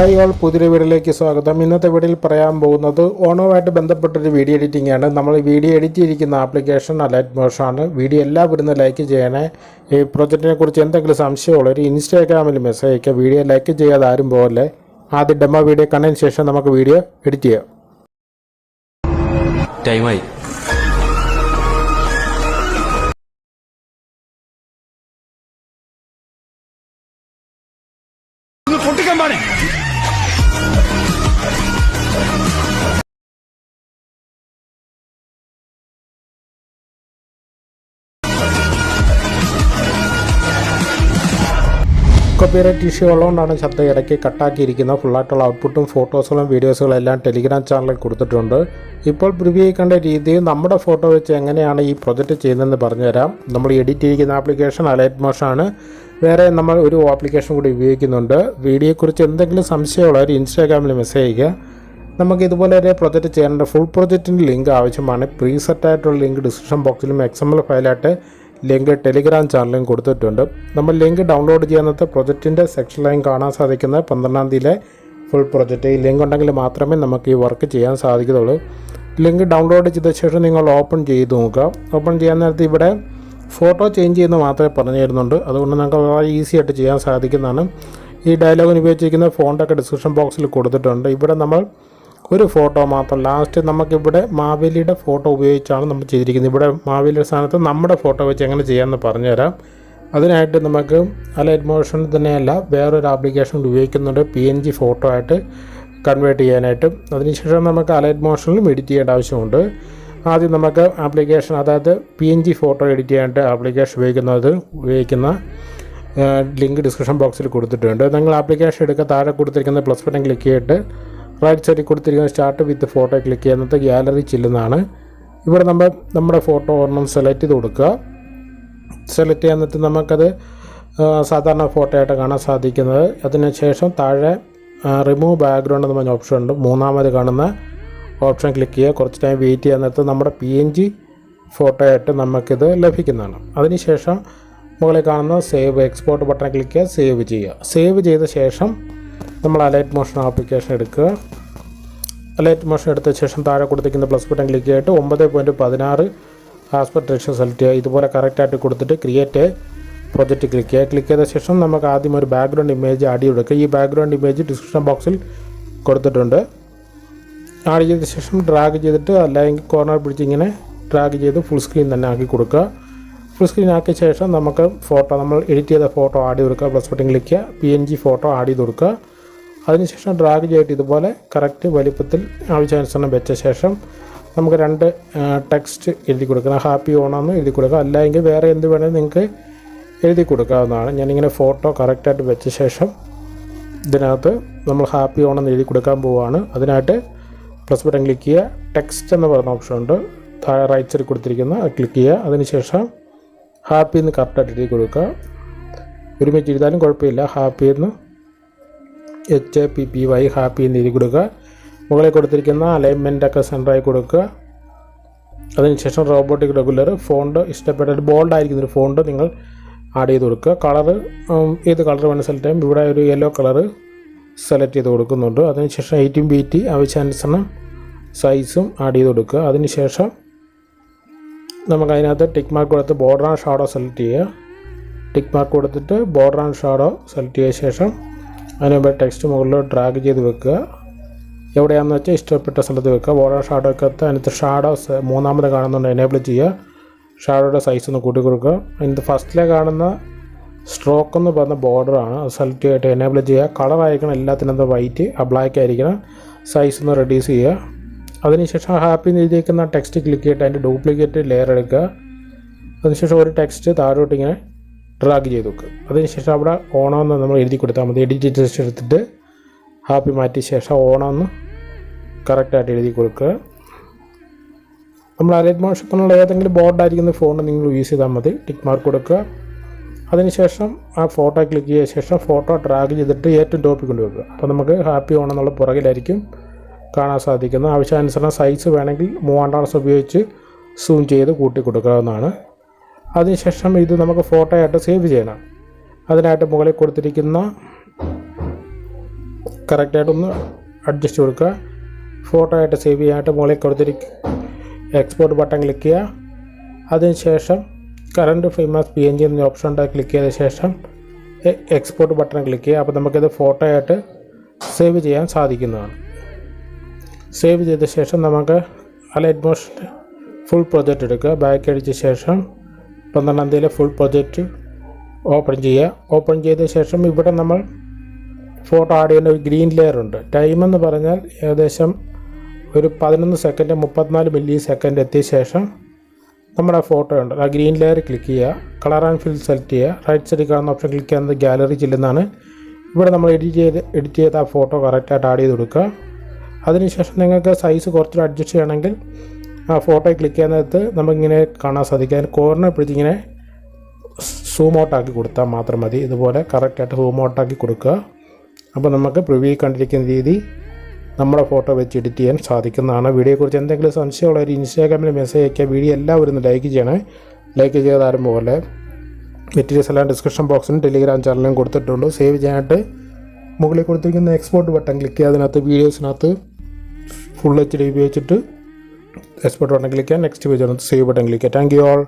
Hi all പുതിയ വീഡിയോയിലേക്ക് സ്വാഗതം. ഇന്നത്തെ വീഡിയോയിൽ പറയാൻ പോകുന്നത് ഓണവുമായിട്ട് ബന്ധപ്പെട്ടൊരു വീഡിയോ എഡിറ്റിംഗ് ആണ്. നമ്മൾ വീഡിയോ എഡിറ്റ് ചെയ്തിരിക്കുന്ന ആപ്ലിക്കേഷൻ അലൈറ്റ് മോഷാണ് വീഡിയോ എല്ലാവരും ലൈക്ക് ചെയ്യണേ. ഈ പ്രൊജക്റ്റിനെ കുറിച്ച് എന്തെങ്കിലും സംശയമുള്ളവർ ഇൻസ്റ്റാഗ്രാമിൽ മെസ്സേജ് അയക്കുക വീഡിയോ ലൈക്ക് ചെയ്യാതെ ആരും പോകല്ലേ ആദ്യം ഡെമോ വീഡിയോ കണ്ടതിന് ശേഷം നമുക്ക് വീഡിയോ എഡിറ്റ് ചെയ്യാം. ടൈമായി കോപ്പിറൈറ്റ് ഇഷ്യൂ ഉള്ളതുകൊണ്ടാണ് ശബ്ദം ഇടയ്ക്ക് കട്ടാക്കിയിരിക്കുന്നത്. ഫുള്ളായിട്ടുള്ള ഔട്ട്പുട്ടും ഫോട്ടോസുകളും വീഡിയോസുകളും എല്ലാം ടെലിഗ്രാം ചാനലിൽ കൊടുത്തിട്ടുണ്ട്. ഇപ്പോൾ പ്രിവ്യൂ ചെയ്യേണ്ട രീതി നമ്മുടെ ഫോട്ടോ വെച്ച് എങ്ങനെയാണ് ഈ പ്രൊജക്റ്റ് ചെയ്യുന്നതെന്ന് പറഞ്ഞുതരാം. നമ്മൾ എഡിറ്റ് ചെയ്തിരിക്കുന്ന ആപ്ലിക്കേഷൻ അലൈറ്റ് മോഷാണ് വേറെ നമ്മൾ ഒരു ആപ്ലിക്കേഷൻ കൂടി ഉപയോഗിക്കുന്നുണ്ട്. വീഡിയോയെക്കുറിച്ച് എന്തെങ്കിലും സംശയമുള്ളവർ ഇൻസ്റ്റാഗ്രാമിൽ മെസ്സേജ് ചെയ്യുക നമുക്ക് ഇതുപോലെ ഒരു പ്രൊജക്റ്റ് ചെയ്യേണ്ട ഫുൾ പ്രൊജക്റ്റിന്റെ ലിങ്ക് ആവശ്യമാണ്. പ്രീസെറ്റായിട്ടുള്ള ലിങ്ക് ഡിസ്ക്രിപ്ഷൻ ബോക്സിലും എക്സ് എം എൽ ഫയലായിട്ട് ലിങ്ക് ടെലിഗ്രാം ചാനലും കൊടുത്തിട്ടുണ്ട്. നമ്മൾ ലിങ്ക് ഡൗൺലോഡ് ചെയ്യുന്നത് പ്രൊജക്റ്റിന്റെ ലൈൻ കാണാൻ സാധിക്കുന്ന പന്ത്രണ്ടാം തീയതിയിലെ ഫുൾ പ്രൊജക്റ്റ് ഈ ലിങ്ക് ഉണ്ടെങ്കിൽ മാത്രമേ നമുക്ക് ഈ വർക്ക് ചെയ്യാൻ സാധിക്കത്തുള്ളൂ. ലിങ്ക് ഡൗൺലോഡ് ചെയ്ത ശേഷം നിങ്ങൾ ഓപ്പൺ ചെയ്ത് നോക്കുക. ഓപ്പൺ ചെയ്യാൻ നേരത്ത് ഇവിടെ ഫോട്ടോ ചേഞ്ച് ചെയ്യുന്ന മാത്രമേ പറഞ്ഞു തരുന്നുണ്ട്. അതുകൊണ്ട് നമുക്ക് വളരെ ഈസി ആയിട്ട് ചെയ്യാൻ സാധിക്കുന്നതാണ്. ഈ ഡയലോഗിന് ഉപയോഗിച്ചിരിക്കുന്ന ഫോണ്ടൊക്കെ ഡിസ്ക്രിപ്ഷൻ ബോക്സിൽ കൊടുത്തിട്ടുണ്ട്. ഇവിടെ നമ്മൾ ഒരു ഫോട്ടോ മാത്രം. ലാസ്റ്റ് നമുക്കിവിടെ മാവേലിയുടെ ഫോട്ടോ ഉപയോഗിച്ചാണ് നമ്മൾ ചെയ്തിരിക്കുന്നത്. ഇവിടെ മാവേലിയുടെ സ്ഥാനത്ത് നമ്മുടെ ഫോട്ടോ വെച്ച് എങ്ങനെ ചെയ്യാമെന്ന് പറഞ്ഞുതരാം. അതിനായിട്ട് നമുക്ക് അലൈറ്റ് മോഷൻ തന്നെയല്ല വേറൊരു ആപ്ലിക്കേഷൻ ഉപയോഗിക്കുന്നുണ്ട്. പി എൻ ജി ഫോട്ടോ ആയിട്ട് കൺവേർട്ട് ചെയ്യാനായിട്ടും. അതിനുശേഷം നമുക്ക് അലൈറ്റ് മോഷനിലും എഡിറ്റ് ചെയ്യേണ്ട ആവശ്യമുണ്ട്. ആദ്യം നമുക്ക് ആപ്ലിക്കേഷൻ അതായത് P N G photo edit ചെയ്യാനായിട്ട് ആപ്ലിക്കേഷൻ ഉപയോഗിക്കുന്നത് ഉപയോഗിക്കുന്ന ലിങ്ക് ഡിസ്ക്രിപ്ഷൻ ബോക്സിൽ കൊടുത്തിട്ടുണ്ട്. നിങ്ങൾ ആപ്ലിക്കേഷൻ എടുക്കുക താഴെ കൊടുത്തിരിക്കുന്ന പ്ലസ് ബട്ടൺ ക്ലിക്ക് ചെയ്തിട്ട് റൈറ്റ് സൈഡിൽ കൊടുത്തിരിക്കുന്ന സ്റ്റാർട്ട് വിത്ത് ഫോട്ടോ ക്ലിക്ക് ചെയ്യുക. എന്നിട്ട് ഗ്യാലറി ചെല്ലുന്നതാണ്. ഇവിടെ നമ്മൾ നമ്മുടെ ഫോട്ടോ ഒരെണ്ണം സെലക്ട് ചെയ്ത് കൊടുക്കുക. സെലക്ട് ചെയ്യുന്നിട്ട് നമുക്കത് സാധാരണ ഫോട്ടോ ആയിട്ട് കാണാൻ സാധിക്കുന്നത്. അതിനുശേഷം താഴെ റിമൂവ് ബാക്ക്ഗ്രൗണ്ട് എന്ന് പറഞ്ഞ ഓപ്ഷൻ ഉണ്ട്. മൂന്നാമത് കാണുന്ന ഓപ്ഷൻ ക്ലിക്ക് ചെയ്യുക. കുറച്ച് ടൈം വെയിറ്റ് ചെയ്യാൻ നേരത്ത് നമ്മുടെ പി എൻ ജി ഫോട്ടോ ആയിട്ട് നമുക്കിത് ലഭിക്കുന്നതാണ്. അതിനുശേഷം മുകളിൽ കാണുന്ന സേവ് എക്സ്പോർട്ട് ബട്ടൺ ക്ലിക്ക് ചെയ്യുക. സേവ് ചെയ്യുക. സേവ് ചെയ്ത ശേഷം നമ്മൾ അലൈറ്റ് മോഷൻ ആപ്ലിക്കേഷൻ എടുക്കുക. അലൈറ്റ് മോഷൻ എടുത്ത ശേഷം താഴെ കൊടുത്തിരിക്കുന്ന പ്ലസ് ബട്ടൺ ക്ലിക്ക് ചെയ്തിട്ട് ഒമ്പത് പോയിന്റ് പതിനാറ് ആസ്പെക്ട് റേഷ്യോ സെലക്ട് ചെയ്യുക. ഇതുപോലെ കറക്റ്റായിട്ട് കൊടുത്തിട്ട് ക്രിയേറ്റ് പ്രൊജക്റ്റ് ക്ലിക്ക് ചെയ്യുക. ക്ലിക്ക് ചെയ്ത ശേഷം നമുക്ക് ആദ്യം ഒരു ബാക്ക്ഗ്രൗണ്ട് ഇമേജ് ആഡ് ചെയ്തെടുക്കുക ഈ ബാക്ക്ഗ്രൗണ്ട് ഇമേജ് ഡിസ്ക്രിപ്ഷൻ ബോക്സിൽ കൊടുത്തിട്ടുണ്ട്. ആഡ് ചെയ്ത ശേഷം ഡ്രാഗ് ചെയ്തിട്ട് അല്ലെങ്കിൽ കോർണർ പിടിച്ച് ഇങ്ങനെ ഡ്രാഗ് ചെയ്ത് ഫുൾ സ്ക്രീൻ തന്നെ ആക്കി കൊടുക്കുക. ഫുൾ സ്ക്രീൻ ആക്കിയ ശേഷം നമുക്ക് ഫോട്ടോ നമ്മൾ എഡിറ്റ് ചെയ്ത ഫോട്ടോ ആഡ് ചെയ്ത് കൊടുക്കുക. പ്ലസ് ബട്ടൺ ക്ലിക്ക് ചെയ്യുക. P N G photo add ചെയ്ത് കൊടുക്കുക. അതിനുശേഷം ഡ്രാഗ് ചെയ്തിട്ട് ഇതുപോലെ കറക്റ്റ് വലിപ്പത്തിൽ ആവശ്യാനുസരണം വെച്ച ശേഷം നമുക്ക് രണ്ട് ടെക്സ്റ്റ് എഴുതി കൊടുക്കണം. ഹാപ്പി ഓണമെന്ന് എഴുതി കൊടുക്കുക അല്ലെങ്കിൽ വേറെ എന്ത് വേണമെങ്കിൽ നിങ്ങൾക്ക് എഴുതി കൊടുക്കാവുന്നതാണ്. ഞാനിങ്ങനെ ഫോട്ടോ കറക്റ്റായിട്ട് വെച്ച ശേഷം ഇതിനകത്ത് നമ്മൾ ഹാപ്പി ഓണെന്ന് എഴുതി കൊടുക്കാൻ പോവുകയാണ് അതിനായിട്ട് പ്ലസ് ബട്ടൺ ക്ലിക്ക് ചെയ്യുക. ടെക്സ്റ്റ് എന്ന് പറയുന്ന ഓപ്ഷൻ ഉണ്ട്. താഴെ റൈറ്റ് സൈഡ് കൊടുത്തിരിക്കുന്ന ക്ലിക്ക് ചെയ്യുക. അതിനുശേഷം ഹാപ്പി എന്ന് കറക്റ്റായിട്ട് എഴുതി കൊടുക്കുക. ഒരുമിച്ച് എഴുതാനും കുഴപ്പമില്ല. ഹാപ്പി എന്ന് H P P Y happy എന്ന് എഴുതി കൊടുക്കുക. മുകളിൽ കൊടുത്തിരിക്കുന്ന അലൈൻമെന്റ് ഒക്കെ സെന്ററായി കൊടുക്കുക. അതിനുശേഷം റോബോട്ടിക് റെഗുലർ ഫോണ്ട് ഇഷ്ടപ്പെട്ട ഒരു ബോൾഡ് ആയിരിക്കുന്ന ഒരു ഫോണ്ട് നിങ്ങൾ ആഡ് ചെയ്ത് കൊടുക്കുക. കളറ് ഏത് കളർ വേണം സെലക്ട് ചെയ്യാം. ഇവിടെ ഒരു യെല്ലോ കളറ് സെലക്ട് ചെയ്ത് കൊടുക്കുന്നുണ്ട്. അതിനുശേഷം എയ്റ്റീൻ ബി ടി ആവശ്യാനുസരണം സൈസും ആഡ് ചെയ്ത് കൊടുക്കുക. അതിനുശേഷം നമുക്ക് അതിനകത്ത് ടിക്ക് മാർക്ക് കൊടുത്ത് ബോർഡർ ആൻഡ് ഷാഡോ സെലക്ട് ചെയ്യുക. ടിക്ക് മാർക്ക് കൊടുത്തിട്ട് ബോർഡർ ആൻഡ് ഷാഡോ സെലക്ട് ചെയ്ത ശേഷം അതിന് മുമ്പ് ടെക്സ്റ്റ് മുകളിൽ ഡ്രാഗ് ചെയ്ത് വെക്കുക. എവിടെയാണെന്ന് വെച്ചാൽ ഇഷ്ടപ്പെട്ട സ്ഥലത്ത് വെക്കുക. ബോർഡർ ഷാഡോ ഒക്കെ അതിനകത്ത് ഷാഡോ മൂന്നാമത് കാണുന്നുണ്ട്. എനേബിൾ ചെയ്യുക. ഷാഡോയുടെ സൈസ് ഒന്ന് കൂട്ടി കൊടുക്കുക. അതിന്റെ ഫസ്റ്റിലെ കാണുന്ന സ്ട്രോക്ക് എന്ന് പറഞ്ഞ ബോർഡറാണ് അത് സെലക്ട് ചെയ്തിട്ട് എനേബിൾ ചെയ്യുക. കളർ ആയിരിക്കണം. എല്ലാത്തിനും വൈറ്റ് ആ ബ്ലാക്ക് ആയിരിക്കണം. സൈസ് ഒന്ന് റെഡ്യൂസ് ചെയ്യുക. അതിനുശേഷം ഹാപ്പി എന്ന് എഴുതിയിരിക്കുന്ന ടെക്സ്റ്റ് ക്ലിക്ക് ചെയ്തിട്ട് അതിന്റെ ഡ്യൂപ്ലിക്കേറ്റ് ലെയർ എടുക്കുക. അതിനുശേഷം ഒരു ടെക്സ്റ്റ് താഴോട്ട് ഇങ്ങനെ ഡ്രാഗ് ചെയ്ത് വെക്കുക അതിനുശേഷം അവിടെ ഓണമെന്ന് നമ്മൾ എഴുതി കൊടുത്താൽ മതി. എഡിറ്റ് എടുത്തിട്ട് ഹാപ്പി മാറ്റിയ ശേഷം ഓണമെന്ന് കറക്റ്റായിട്ട് എഴുതി കൊടുക്കുക. നമ്മൾ അലൈറ്റ് മോഷത്തിനുള്ള ഏതെങ്കിലും ബോർഡായിരിക്കുന്ന ഫോൺ നിങ്ങൾ യൂസ് ചെയ്താൽ മതി. ടിക്ക് മാർക്ക് കൊടുക്കുക. അതിനുശേഷം ആ ഫോട്ടോ ക്ലിക്ക് ചെയ്ത ശേഷം ഫോട്ടോ ട്രാക്ക് ചെയ്തിട്ട് ഏറ്റവും ടോപ്പിൽ കൊണ്ടുവെക്കുക അപ്പോൾ നമുക്ക് ഹാപ്പി ഓണെന്നുള്ള പുറകിലായിരിക്കും കാണാൻ സാധിക്കുന്നത്. ആവശ്യാനുസരണം സൈസ് വേണമെങ്കിൽ മൂവാണ്ടാളസ് ഉപയോഗിച്ച് സൂം ചെയ്ത് കൂട്ടി കൊടുക്കാവുന്നതാണ്. അതിനുശേഷം ഇത് നമുക്ക് ഫോട്ടോ ആയിട്ട് സേവ് ചെയ്യണം. അതിനായിട്ട് മുകളിൽ കൊടുത്തിരിക്കുന്ന കറക്റ്റായിട്ടൊന്ന് അഡ്ജസ്റ്റ് കൊടുക്കുക. ഫോട്ടോ ആയിട്ട് സേവ് ചെയ്യാനായിട്ട് മുകളിൽ കൊടുത്തിരിക്കുക എക്സ്പോർട്ട് ബട്ടൺ ക്ലിക്ക് ചെയ്യുക. അതിനുശേഷം current famous P N G എന്ന ഓപ്ഷൻ ഉണ്ട് ക്ലിക്ക് ചെയ്ത ശേഷം എക്സ്പോർട്ട് ബട്ടൺ ക്ലിക്ക് ചെയ്യുക. അപ്പോൾ നമുക്കിത് ഫോട്ടോ ആയിട്ട് സേവ് ചെയ്യാൻ സാധിക്കുന്നതാണ്. സേവ് ചെയ്ത ശേഷം നമുക്ക് അലൈറ്റ് മോഷൻ ഫുൾ പ്രൊജക്റ്റ് എടുക്കുക. ബാക്ക് അടിച്ച ശേഷം പന്ത്രണ്ടാം തീയതി ഫുൾ പ്രൊജക്റ്റ് ഓപ്പൺ ചെയ്യുക. ഓപ്പൺ ചെയ്ത ശേഷം ഇവിടെ നമ്മൾ ഫോട്ടോ ആഡ് ചെയ്യുന്ന ഒരു ഗ്രീൻ ലെയർ ഉണ്ട്. ടൈം എന്ന് പറഞ്ഞാൽ ഏകദേശം ഒരു പതിനൊന്ന് സെക്കൻഡ് മുപ്പത്തിനാല് മില്ലി സെക്കൻഡ് എത്തിയ ശേഷം നമ്മുടെ ഫോട്ടോ ഉണ്ട്. ആ ഗ്രീൻ ലെയർ ക്ലിക്ക് ചെയ്യുക. കളർ ആൻഡ് ഫിൽ സെലക്ട് ചെയ്യുക. റൈറ്റ് സൈഡിൽ കാണുന്ന ഓപ്ഷൻ ക്ലിക്ക് ചെയ്യുന്നത് ഗാലറി ചെല്ലുന്നതാണ് ഇവിടെ നമ്മൾ എഡിറ്റ് ചെയ്ത് എഡിറ്റ് ചെയ്ത ആ ഫോട്ടോ കറക്റ്റായിട്ട് ആഡ് ചെയ്ത് കൊടുക്കുക. അതിനുശേഷം നിങ്ങൾക്ക് സൈസ് കുറച്ചുകൂടെ അഡ്ജസ്റ്റ് ചെയ്യണമെങ്കിൽ ആ ഫോട്ടോ ക്ലിക്ക് ചെയ്യുന്നതിനകത്ത് നമുക്കിങ്ങനെ കാണാൻ സാധിക്കും. കോർണർ പിടിച്ചിങ്ങനെ സൂം ഔട്ടാക്കി കൊടുത്താൽ മാത്രം മതി. ഇതുപോലെ കറക്റ്റായിട്ട് സൂം ഔട്ടാക്കി കൊടുക്കുക. അപ്പോൾ നമുക്ക് പ്രിവ്യൂ കണ്ടിരിക്കുന്ന രീതി നമ്മുടെ ഫോട്ടോ വെച്ച് എഡിറ്റ് ചെയ്യാൻ സാധിക്കുന്നതാണ്. വീഡിയോയെക്കുറിച്ച് എന്തെങ്കിലും സംശയമുള്ളവർ ഇൻസ്റ്റാഗ്രാമിൽ മെസ്സേജ് അയക്കുക വീഡിയോ എല്ലാവരും ലൈക്ക് ചെയ്യണേ. ലൈക്ക് ചെയ്താലും പോലെ മെറ്റീരിയൽസ് എല്ലാം ഡിസ്ക്രിപ്ഷൻ ബോക്സിലും ടെലിഗ്രാം ചാനലിലും കൊടുത്തിട്ടുണ്ട് സേവ് ചെയ്യാനായിട്ട് മുകളിൽ കൊടുത്തിരിക്കുന്ന എക്സ്പോർട്ട് ബട്ടൺ ക്ലിക്ക് ചെയ്യുക. അതിനകത്ത് വീഡിയോസിനകത്ത് ഫുൾ എച്ച് ഡി ഉപയോഗിച്ചിട്ട് എക്സ്പോർട്ട് ബട്ടൺ ക്ലിക്ക് ചെയ്യാം next page save button click ചെയ്യാം താങ്ക് യു ഓൾ